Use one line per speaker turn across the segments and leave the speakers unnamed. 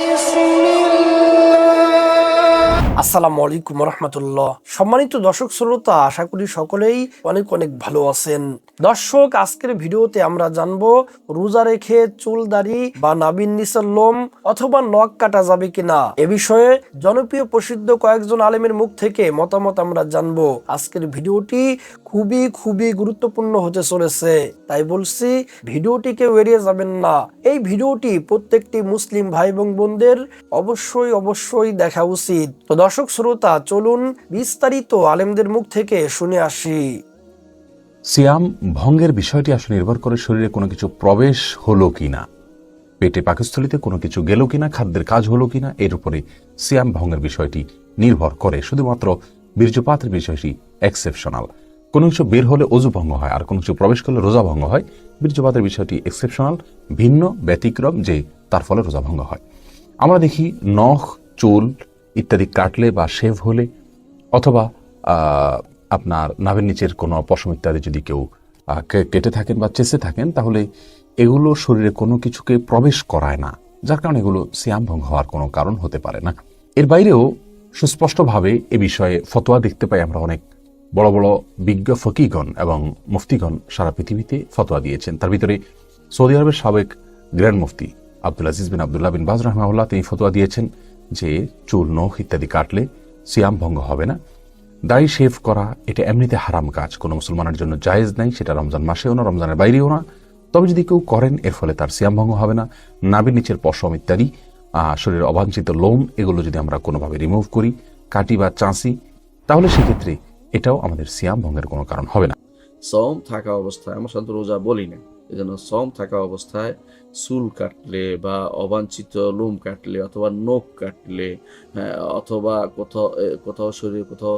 you see me? আসসালামু আলাইকুম রহমতুল্লাহ সম্মানিত দর্শক শ্রোতা, আশা করি সকলেই অনেক অনেক ভালো আছেন। দর্শক, আজকের ভিডিওতে আমরা জানব, রোজা রেখে চুল দাড়ি বা নাবিন নিচের লোম অথবা নখ কাটা যাবে কিনা? এ বিষয়ে জনপ্রিয় প্রসিদ্ধ কয়েকজন আলেমের মুখ থেকে মতামত আমরা জানব। আজকের ভিডিওটি খুবই খুবই গুরুত্বপূর্ণ হতে চলেছে। তাই বলছি ভিডিওটিকে এড়িয়ে যাবেন না। এই ভিডিওটি প্রত্যেকটি মুসলিম ভাই এবং বোনদের অবশ্যই অবশ্যই দেখা উচিত। তো দর্শক শ্রোতা, চলুন বিস্তারিত আলেমদের মুখ থেকে শুনে আসি।
সিয়াম, ভঙ্গের বিষয়টি আসলে নির্ভর করে শরীরে কোনো কিছু প্রবেশ হলো কিনা, পেটে পাকস্থলিতে কোনো কিছু গেল কিনা, খাদ্যের কাজ হলো কিনা, এর উপরে সিয়াম, ভঙ্গের বিষয়টি নির্ভর করে। শুধুমাত্র বীর্যপাতের বিষয়টি এক্সেপশনাল কোনো কিছু বের হলে অজু ভঙ্গ হয়, আর কোনো কিছু প্রবেশ করলে রোজা ভঙ্গ হয়। বীর্যপাতের বিষয়টি এক্সেপশনাল ভিন্ন, ব্যতিক্রম, যে তার ফলে রোজা ভঙ্গ হয়। আমরা দেখি নখ, চুল ইত্যাদি কাটলে বা শেভ হলে অথবা আপনার নাভের নিচের কোনো পশম ইত্যাদি যদি কেউ কেটে থাকেন বা চেষে থাকেন, তাহলে এগুলো শরীরে কোনো কিছুকে প্রবেশ করায় না। যার কারণে এগুলো সিয়াম ভঙ্গ হওয়ার কোনো কারণ হতে পারে না। এর বাইরেও সুস্পষ্টভাবে এ বিষয়ে ফতোয়া দেখতে পাই আমরা অনেক বড় বড় বিজ্ঞ ফকিগণ এবং মুফতিগণ সারা পৃথিবীতে ফতোয়া দিয়েছেন। তার ভিতরে সৌদি আরবের সাবেক গ্র্যান্ড মুফতি Abdul Aziz bin Abdullah bin Baz রহমাউল্লাহ তিনি ফতোয়া দিয়েছেন। যে চুল নখ ইত্যাদি কাটলে সিয়াম ভঙ্গ হবে না। দাড়ি শেভ করা, এটা এমনিতে হারাম কাজ। কোনো মুসলমানের জন্য জায়েজ নাই, সেটা রমজান মাসেও না, রমজানের বাইরেও না। তবে যদি কেউ করেন, এর ফলে তার সিয়াম ভঙ্গ হবে না। নাবির নিচের পশম ইত্যাদি শরীরের অবাঞ্ছিত লোম, এগুলো যদি আমরা কোনোভাবে রিমুভ করি, কাটি বা চাঁচি, তাহলে সেক্ষেত্রে এটাও আমাদের সিয়াম ভঙ্গের কোনো কারণ হবে না।
সম থাকা অবস্থায়, আমরা সাধারণত রোজা বলি না। এই জন্য সম থাকা অবস্থায় চুল কাটলে বা অবাঞ্ছিত লোম কাটলে অথবা নখ কাটলে হ্যাঁ, অথবা কোথাও কোথাও শরীরে কোথাও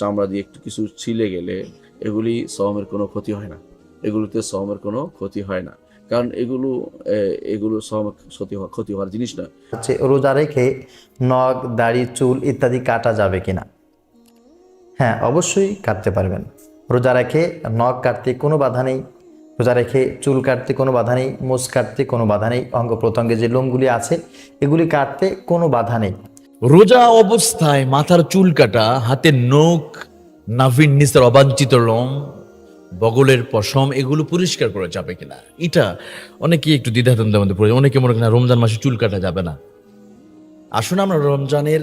চামড়া দিয়ে একটু কিছু ছিলে গেলে এগুলি সমের কোনো ক্ষতি হয় না। এগুলোতে সমের কোনো ক্ষতি হয় না। কারণ এগুলো এগুলো সম ক্ষতি হওয়া ক্ষতি হওয়ার জিনিস না
হচ্ছে রোজা রেখে নখ দাড়ি চুল ইত্যাদি কাটা যাবে কিনা? হ্যাঁ অবশ্যই কাটতে পারবেন। রোজা রেখে নখ কাটতে কোনো বাধা নেই। রোজা রেখে চুল কাটতে কোনো বাধা নেই, মোজ কাটতে কোনো বাধা নেই, অঙ্গ প্রত্যঙ্গে যে লোমগুলি আছে, এগুলি কাটতে কোনো বাধা নেই।
রোজা অবস্থায় মাথার চুল কাটা, হাতের নখ, নাভির নিচের অবাঞ্ছিত লোম বগলের পশম, এগুলো পরিষ্কার করা যাবে কিনা? এটা অনেকে একটু দ্বিধাদ্বন্দ্বের মধ্যে পড়ে অনেকে মনে করেন রমজান মাসে চুল কাটা যাবে না। আসুন আমরা রমজানের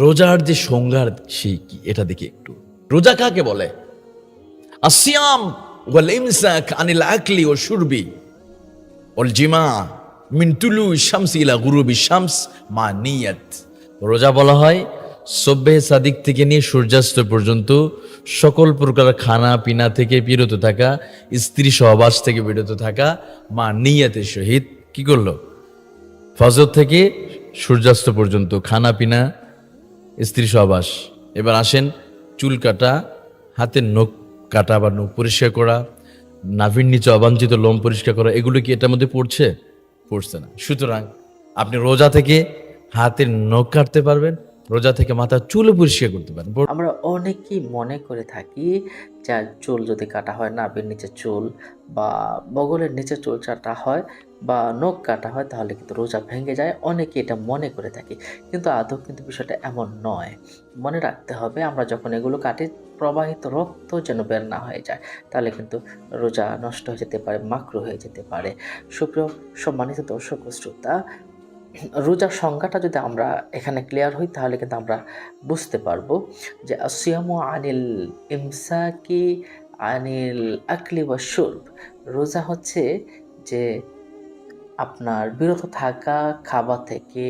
রোজার যে সংজ্ঞার, সেই এটা দেখি একটু। রোজা কাকে বলে? আসিয়াম ওয়াল আনিল আকলি ও শুরবি ওল জিমা মিন তুলু শামস ইলা গুরুবি শামস মা নিয়াত রোজা বলা হয় সব্বে সাদিক থেকে নিয়ে সূর্যাস্ত পর্যন্ত সকল প্রকার খানা পিনা থেকে বিরত থাকা, স্ত্রী সহবাস থেকে বিরত থাকা মা নিয়াতের সহিত কি করল? ফজর থেকে সূর্যাস্ত পর্যন্ত খানা পিনা, স্ত্রী সহবাস। এবার আসেন চুল কাটা, হাতের নখ কাটা বা নখ পরিষ্কার করা, নাভির নিচে অবাঞ্ছিত লোম পরিষ্কার করা, এগুলো কি এটার মধ্যে পড়ছে? পড়ছে না। সুতরাং আপনি রোজা থেকে হাতের নখ কাটতে পারবেন, রোজা থেকে মাথার চুলও পরিষ্কার করতে পারবেন।
আমরা অনেকেই মনে করে থাকি যে চুল যদি কাটা হয়, নাভির নিচে চুল বা বগলের নিচে চুল কাটা হয় বা নখ কাটা হয়, তাহলে কিন্তু রোজা ভেঙে যায়। অনেকে এটা মনে করে থাকি। কিন্তু আদৌ কিন্তু বিষয়টা এমন নয়। মনে রাখতে হবে, আমরা যখন এগুলো কাটি প্রবাহিত রক্ত যেন বের না হয়ে যায়। তাহলে কিন্তু রোজা নষ্ট হয়ে যেতে পারে মাকরু হয়ে যেতে পারে। সুপ্রিয় সম্মানিত দর্শক শ্রোতা রোজার সংজ্ঞাটা যদি আমরা এখানে ক্লিয়ার হই, তাহলে কিন্তু আমরা বুঝতে পারব যে আসিয়ামু আনিল ইমসাকি আনিল আকলি বা শুরব। রোজা হচ্ছে যে আপনার বিরত থাকা, খাবার থেকে,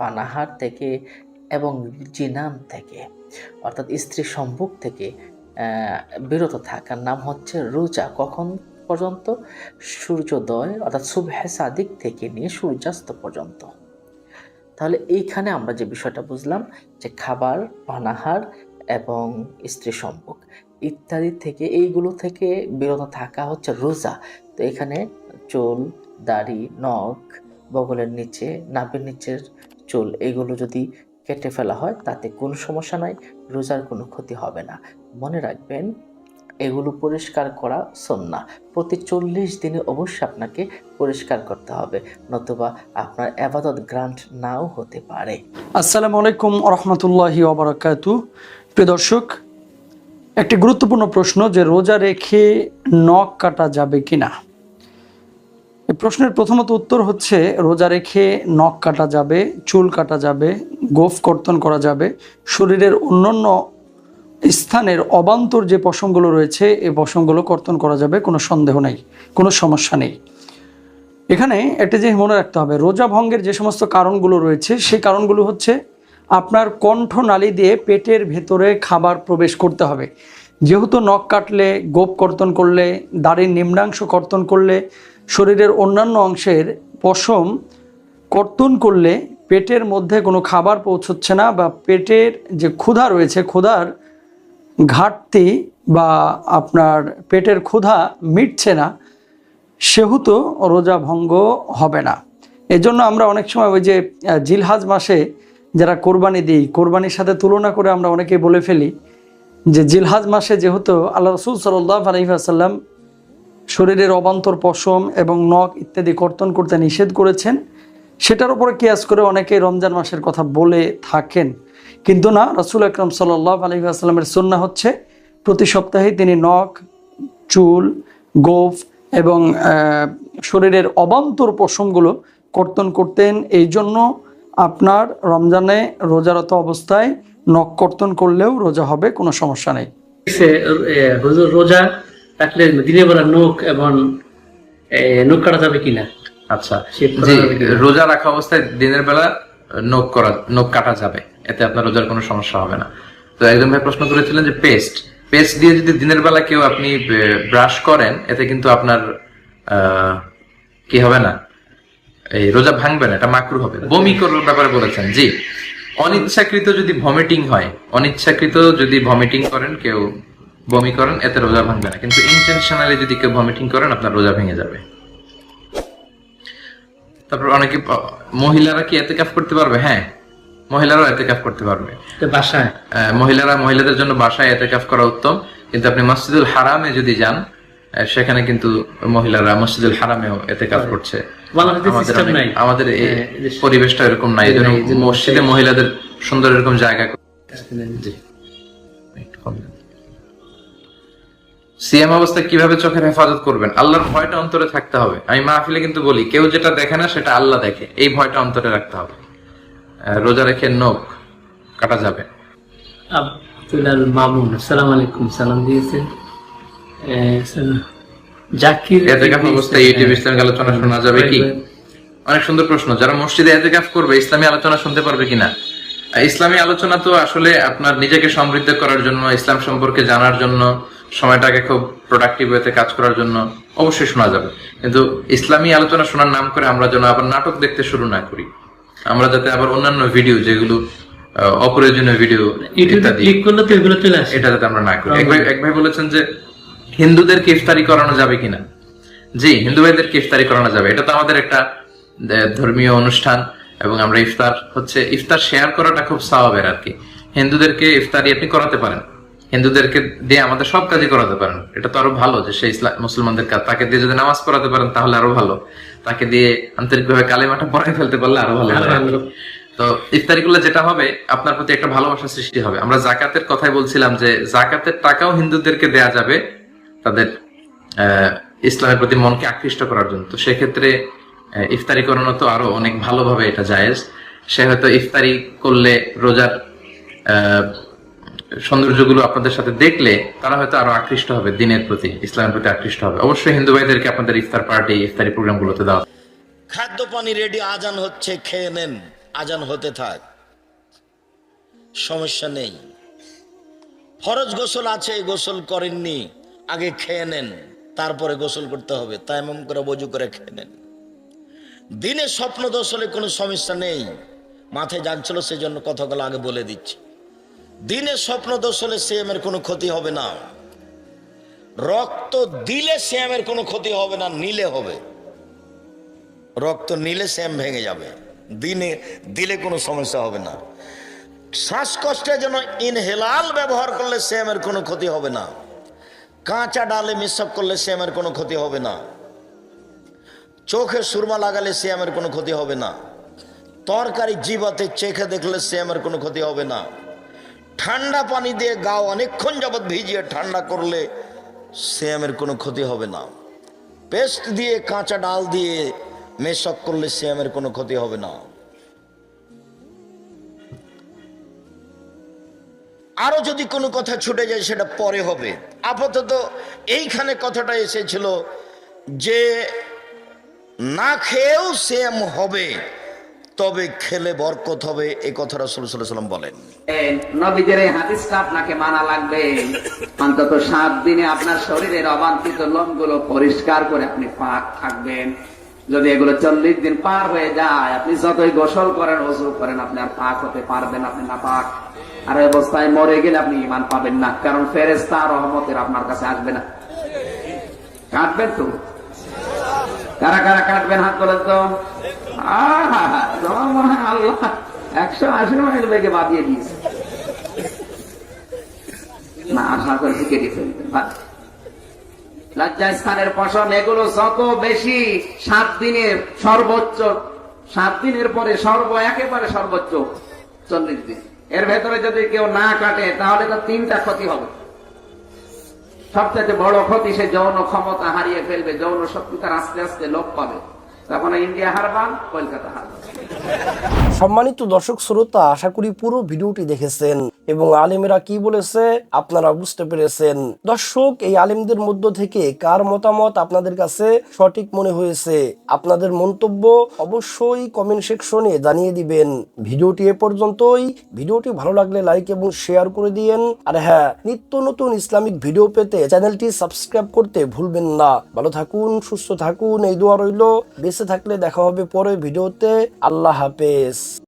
পানাহার থেকে এবং জিনাম থেকে, অর্থাৎ স্ত্রী সম্ভোগ থেকে বিরত থাকার নাম হচ্ছে রোজা। কখন পর্যন্ত? সূর্যোদয়, অর্থাৎ সুবহে সাদিক থেকে নিয়ে সূর্যাস্ত পর্যন্ত। তাহলে এইখানে আমরা যে বিষয়টা বুঝলাম, যে খাবার, পানাহার এবং স্ত্রী সম্পর্ক ইত্যাদি থেকে, এইগুলো থেকে বিরত থাকা হচ্ছে রোজা। তো এখানে চুল, দাড়ি, নখ, বগলের নিচে, নাভির নিচের চুল, এগুলো যদি কেটে ফেলা হয়, তাতে কোনো সমস্যা নাই, রোজার কোনো ক্ষতি হবে না। মনে রাখবেন, এগুলো পরিষ্কার করা সন্না প্রতি চল্লিশ দিনে অবশ্যই আপনাকে পরিষ্কার করতে হবে, নতুবা আপনার আবাদত গ্রান্ট নাও হতে পারে।
আসসালামু আলাইকুম রহমতুল্লাহি ওবরাকাতু। প্রিয় দর্শক, একটি গুরুত্বপূর্ণ প্রশ্ন যে রোজা রেখে নখ কাটা যাবে কিনা? প্রশ্নের প্রথমত উত্তর হচ্ছে, রোজা রেখে নখ কাটা যাবে, চুল কাটা যাবে, গোফ কর্তন করা যাবে। শরীরের অন্যান্য স্থানের অবান্তর যে পশমগুলো রয়েছে, এই পশমগুলো কর্তন করা যাবে, কোনো সন্দেহ নেই, কোনো সমস্যা নেই। এখানে একটা জিনিস মনে রাখতে হবে, রোজা ভঙ্গের যে সমস্ত কারণগুলো রয়েছে, সেই কারণগুলো হচ্ছে আপনার কণ্ঠনালী দিয়ে পেটের ভেতরে খাবার প্রবেশ করতে হবে। যেহেতু নখ কাটলে গোপ কর্তন করলে, দাড়ির নিম্নাংশ কর্তন করলে শরীরের অন্যান্য অংশের পশম কর্তন করলে পেটের মধ্যে কোনো খাবার পৌঁছচ্ছে না বা পেটের যে ক্ষুধা রয়েছে, ক্ষুধার ঘাটতি বা আপনার পেটের ক্ষুধা মিটছে না, সেহেতু রোজা ভঙ্গ হবে না। এজন্য আমরা অনেক সময় ওই যে জিলহাজ মাসে যারা কোরবানি দিই, কোরবানির সাথে তুলনা করে আমরা অনেকেই বলে ফেলি যে জিলহাজ মাসে যেহেতু আল্লাহ রসুল সাল্লাহ আলহিহাসাল্লাম শরীরের অবান্তর পশম এবং নখ ইত্যাদি কর্তন করতে নিষেধ করেছেন। সেটার উপরে কিয়াস করে অনেকে রমজান মাসের কথা বলে থাকেন। কিন্তু না, রসুল আকরম সাল্লাহ আলহিহাস্লামের সন্না হচ্ছে, প্রতি সপ্তাহে তিনি নখ, চুল, গোফ এবং শরীরের অবান্তর পশমগুলো কর্তন করতেন। এই জন্য আপনার রমজানে রোজারত অবস্থায় নখ কর্তন করলেও রোজা হবে, কোনো সমস্যা নেই।
রোজা রাখলে দিনের বেলা নখ এবং নখ কাটা যাবে কিনা?
আচ্ছা? রোজা রাখা অবস্থায় দিনের বেলা নখ করা নখ কাটা যাবে। এতে আপনার রোজার কোনো সমস্যা হবে না। তো একজন ভাই প্রশ্ন করেছিলেন যে পেস্ট পেস্ট দিয়ে যদি দিনের বেলা কেউ আপনি ব্রাশ করেন এতে কিন্তু আপনার আহ, কি হবে না? এই রোজা ভাঙবে না এটা মাকরু হবে। বমি করার ব্যাপারে বলেছেন জি। অনিচ্ছাকৃত যদি ভমিটিং হয় অনিচ্ছাকৃত যদি ভমিটিং করেন কেউ বমি করেন এতে রোজা ভাঙবে না। কিন্তু ইন্টেনশনালি যদি কেউ ভমিটিং করেন আপনার রোজা ভেঙে যাবে। তারপর অনেকে মহিলারা কি এতে কাজ করতে পারবে? হ্যাঁ মহিলারাও এতে কাজ করতে পারবে।
বাসায়?
মহিলারা মহিলাদের জন্য বাসায় এতে কাজ করা উত্তম। কিন্তু আপনি মসজিদুল হারামে যদি যান সেখানে কিন্তু মহিলারা মসজিদুল হারামেও এতে কাজ করছে। আমাদের
হ্যাঁ,
পরিবেশটা এরকম নাই। মসজিদে মহিলাদের সুন্দর এরকম জায়গা। সিএম অবস্থায় কীভাবে চোখের হেফাজত করবেন? আল্লাহর ভয়টা অন্তরে থাকতে হবে। আমি মাহফিলে কিন্তু বলি কেউ যেটা দেখে না সেটা আল্লাহ দেখে। এই ভয়টা অন্তরে রাখতে হবে। রোজা রেখে নখ কাটা যাবে।
আব্দুল মামুন আসসালাম আলাইকুম। সালাম দিয়েছেন। জাকির
এতেকাফ অবস্থায় ইউটিউব ইসলামিক আলোচনা শোনা যাবে কি? অনেক সুন্দর প্রশ্ন। যারা মসজিদে এতেকাফ করবে ইসলামী আলোচনা শুনতে পারবে কিনা? ইসলামী আলোচনা তো আসলে আপনার নিজেকে সমৃদ্ধ করার জন্য ইসলাম সম্পর্কে জানার জন্য সময়টাকে খুব প্রোডাক্টিভ ওয়েতে কাজ করার জন্য অবশ্যই শোনা যাবে। কিন্তু ইসলামী আলোচনা শোনার নাম করে আমরা যেন আবার নাটক দেখতে শুরু না করি। আমরা যাতে আবার অন্যান্য ভিডিও যেগুলো অপ্রয়োজনীয় ভিডিও ইত্যাদি এটা যাতে আমরা না করি। এক ভাই বলেছেন যে হিন্দুদেরকে ইফতারি করানো যাবে কিনা? জি হিন্দু ভাইদেরকে ইফতারি করানো যাবে। এটা তো আমাদের একটা ধর্মীয় অনুষ্ঠান এবং আমরা ইফতার হচ্ছে ইফতার শেয়ার করাটা খুব স্বভাবের আর কি হিন্দুদেরকে ইফতারি আপনি করাতে পারেন। হিন্দুদেরকে দিয়ে আমাদের সব কাজই করাতে পারেন। এটা তো আরও ভালো যে সেই ইসলাম মুসলমানদের কাজ তাকে দিয়ে যদি নামাজ পড়াতে পারেন তাহলে আরও ভালো। তাকে দিয়ে আন্তরিক আন্তরিকভাবে কালেমাটা পড়াই ফেলতে পারলে আরও ভালো। তো ইফতারি করলে যেটা হবে আপনার প্রতি একটা ভালোবাসা সৃষ্টি হবে। আমরা জাকাতের কথাই বলছিলাম যে জাকাতের টাকাও হিন্দুদেরকে দেয়া যাবে তাদের আহ, ইসলামের প্রতি মনকে আকৃষ্ট করার জন্য। তো সেক্ষেত্রে ইফতারি করানো তো আরও অনেক ভালোভাবে এটা জায়েজ। সে হয়তো ইফতারি করলে রোজার আহ, সৌন্দর্যগুলো আপনাদের সাথে দেখলে তারা হয়তো আরও আকৃষ্ট হবে, দিনের প্রতি, ইসলামের প্রতি আকৃষ্ট হবে। অবশ্যই হিন্দু ভাইদেরকে আপনাদের ইফতার পার্টি, ইফতারি প্রোগ্রামগুলোতে দেওয়া
খাদ্য পানি রেডি, আজান হচ্ছে, খেয়ে নেন। আজান হতে থাক। সমস্যা নেই। ফরজ গোসল আছে, গোসল করেননি। আগে খেয়ে নেন, তারপরে গোসল করতে হবে। তাইমম করে বজু করে খেয়ে নেন। দিনে স্বপ্ন দোষ কোনো সমস্যা নেই। মাথায় জাগছিল, সেজন্য কথাগুলো আগে বলে দিচ্ছি। দিনে স্বপ্ন দোষ হলে সিএমের কোনো ক্ষতি হবে না। রক্ত দিলে সিএমের কোনো ক্ষতি হবে না, নিলে হবে। রক্ত নিলে শ্যাম ভেঙে যাবে। দিনে দিলে কোনো সমস্যা হবে না। শ্বাসকষ্টের জন্য ইনহেলাল ব্যবহার করলে শ্যামের কোনো ক্ষতি হবে না। কাঁচা ডালে মিশ্রপ করলে সিয়ামের কোনো ক্ষতি হবে না। চোখে সুরমা লাগালে সিয়ামের কোনো ক্ষতি হবে না। তরকারি জিবাতে চেখে দেখলে সিয়ামের কোনো ক্ষতি হবে না। ঠান্ডা পানি দিয়ে গাও অনেকক্ষণ যাবৎ ভিজিয়ে ঠান্ডা করলে সিয়ামের কোনো ক্ষতি হবে না। পেস্ট দিয়ে কাঁচা ডাল দিয়ে মেশক করলে সিয়ামের কোনো ক্ষতি হবে না। আরও যদি কোনো কথা ছুটে যায় সেটা পরে হবে। আপাতত এইখানে কথাটা এসেছিল যে, না খেয়েও সেম হবে। তবে খেলে বরকত হবে এই কথাটা রসুল্লাহ সাল্লাম বলেন।
নবীদের হাদিসটা আপনাকে মানা লাগবে। অন্তত সাত দিনে আপনার শরীরের অবাঞ্ছিত লোমগুলো পরিষ্কার করে আপনি পাক থাকবেন। যদি এগুলো চল্লিশ দিন পার হয়ে যায়, আপনি যতই গোসল করেন ওজু করেন, আপনি আর পাক হতে পারবেন, আপনি না পাক। আর এই অবস্থায় মরে গেলে আপনি ইমান পাবেন না, কারণ ফেরেস্তা রহমতের আপনার কাছে আসবে না। কাটবেন তো? কারা কারা কাটবেন হাত বলেন তো? আল্লাহ একশো আশি মাইল বেগে বাদিয়ে দিয়েছে না আশা করছি কেটে। স্থানের পশম এগুলো বেশি সাত দিনের সর্বোচ্চ সাত দিনের পরে সর্ব একেবারে সর্বোচ্চ চল্লিশ দিন এর ভেতরে যদি কেউ না কাটে তাহলে তো তিনটা ক্ষতি হবে সবচেয়ে বড় ক্ষতি সে যৌন ক্ষমতা হারিয়ে ফেলবে, যৌন শক্তি তার আস্তে আস্তে লোপ পাবে তখন ইন্ডিয়া কলকাতা
সম্মানিত দর্শক শ্রোতা আশা করি পুরো ভিডিওটি দেখেছেন। এবং আলেমেরা কি বলেছে? আপনারা বুঝতে পেরেছেন। দর্শক, এই আলেমদের মধ্য থেকে কার মতামত আপনাদের কাছে সঠিক মনে হয়েছে? আপনাদের মন্তব্য অবশ্যই কমেন্ট সেকশনে জানিয়ে দিবেন। ভিডিওটি এ পর্যন্তই। ভিডিওটি ভালো লাগলে লাইক এবং শেয়ার করে দিয়েন। আর হ্যাঁ নিত্য নতুন ইসলামিক ভিডিও পেতে চ্যানেলটি সাবস্ক্রাইব করতে ভুলবেন না। ভালো থাকুন, সুস্থ থাকুন, এই দোয়া রইল। বেঁচে থাকলে দেখা হবে পরে ভিডিওতে আল্লাহ হাফেজ।